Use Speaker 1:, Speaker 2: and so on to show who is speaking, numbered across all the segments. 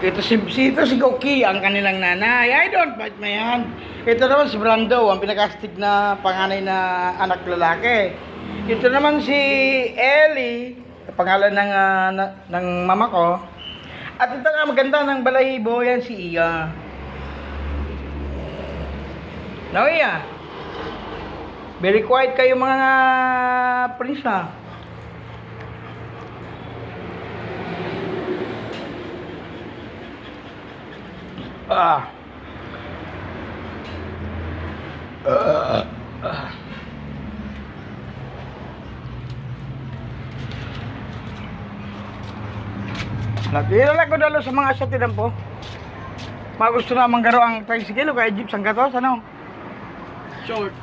Speaker 1: Ito si, ito si Goki, ang kanilang nanay. I don't fight my hand. Ito naman si Brando, ang pinakastig na panganay na anak lalaki. Ito naman si Ellie, pangalan ng, ah, na- ng mama ko. At ito nga maganda ng balahibo, yan si Iya. No, Iya. Very quiet kayo mga prince Ah. Ah. Ah. Natira ko dalo sa mga satidan po. Mga gusto na manggaro ang tricycle o kaya jeep sang gatos, ano?
Speaker 2: Short.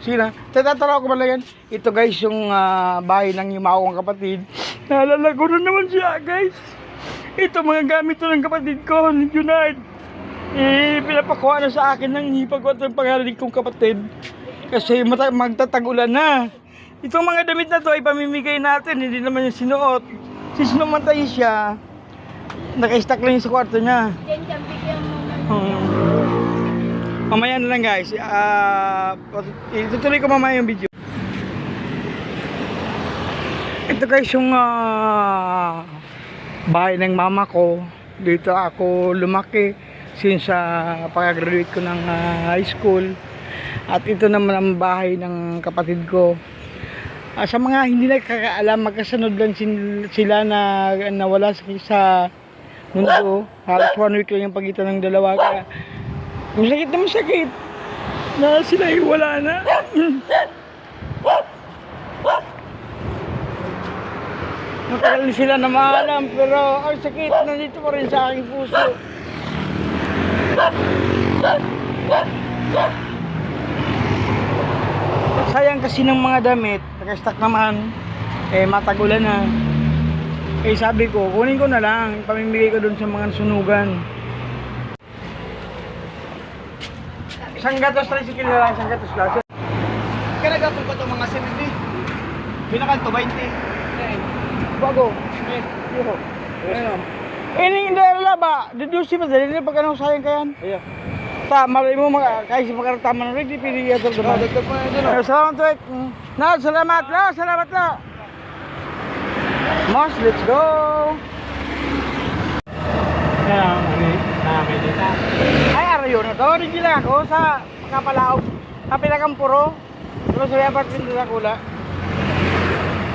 Speaker 1: Sila. Tatataraw ko pala yan. Ito guys, yung ah, bahay ng yumaw kong kapatid. Naalala ko na naman siya guys. Ito mga gamit to ng kapatid ko, Junard. Pinapakuha na sa akin ng hipag ko ito yung pangalan kong kapatid. Kasi magtatagulan na. Itong mga damit na to ay pamimigay natin, hindi naman yung sinuot. Si sinumatay siya, naka-stack lang yung sa kwarto niya.
Speaker 3: Ng
Speaker 1: Hmm. Mamaya na lang guys. Ah, itutuloy ko mamaya yung video. Ito guys yung ah, bahay ng mama ko. Dito ako lumaki since sa pag-graduate ko ng ah, high school. At ito naman ang bahay ng kapatid ko. Ah, sa mga hindi nakakaalam, magkasunod lang sila na nawala sa, sa mundo. Halos one week lang yung pagitan ng dalawa. Kaya, ang sakit naman sakit. Na sila wala na. Matagal na sila na maalam, pero ang sakit nandito pa rin sa aking puso. Sayang kasi ng mga damit, nakastock naman, eh matagulan na. Eh sabi ko, kunin ko na lang, pamimigay ko dun sa mga sunugan. Isang gatos tricycle na lang, isang gatos lang.
Speaker 2: Kaya nagapon ko itong mga simili. Pinakal to 20.
Speaker 1: Bago. Eh, yun. Ayun. Eh, hindi na ba? Deduce ba? Dali na pag anong sayang kayan?
Speaker 2: Ayan.
Speaker 1: Ta, malay mo mga kahit sa pagkarataman ng rin, di pili ito
Speaker 2: dagdag pa na dyan.
Speaker 1: Eh, Salamat mm. Na, salamat la, salamat la. Mos, let's go.
Speaker 2: Dito.
Speaker 1: Ay, arayo na to. Original ako sa Kapalaog. Kapilagang puro. Pero sa apartment sa Kula.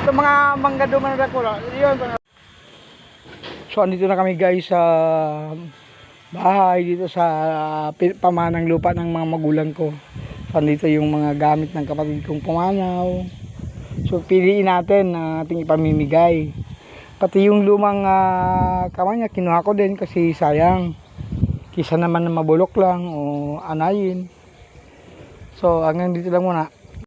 Speaker 1: Ito mga mangga duman na Kula. Yun. So, andito na kami guys sa bahay dito sa pi- pamanang lupa ng mga magulang ko. So, andito yung mga gamit ng kapatid kong pumanaw. So, piliin natin na ating ipamimigay. Pati yung lumang uh, kamay niya, kinuha ko din kasi sayang. Kisa naman na mabulok lang o anayin. So, hanggang dito lang muna.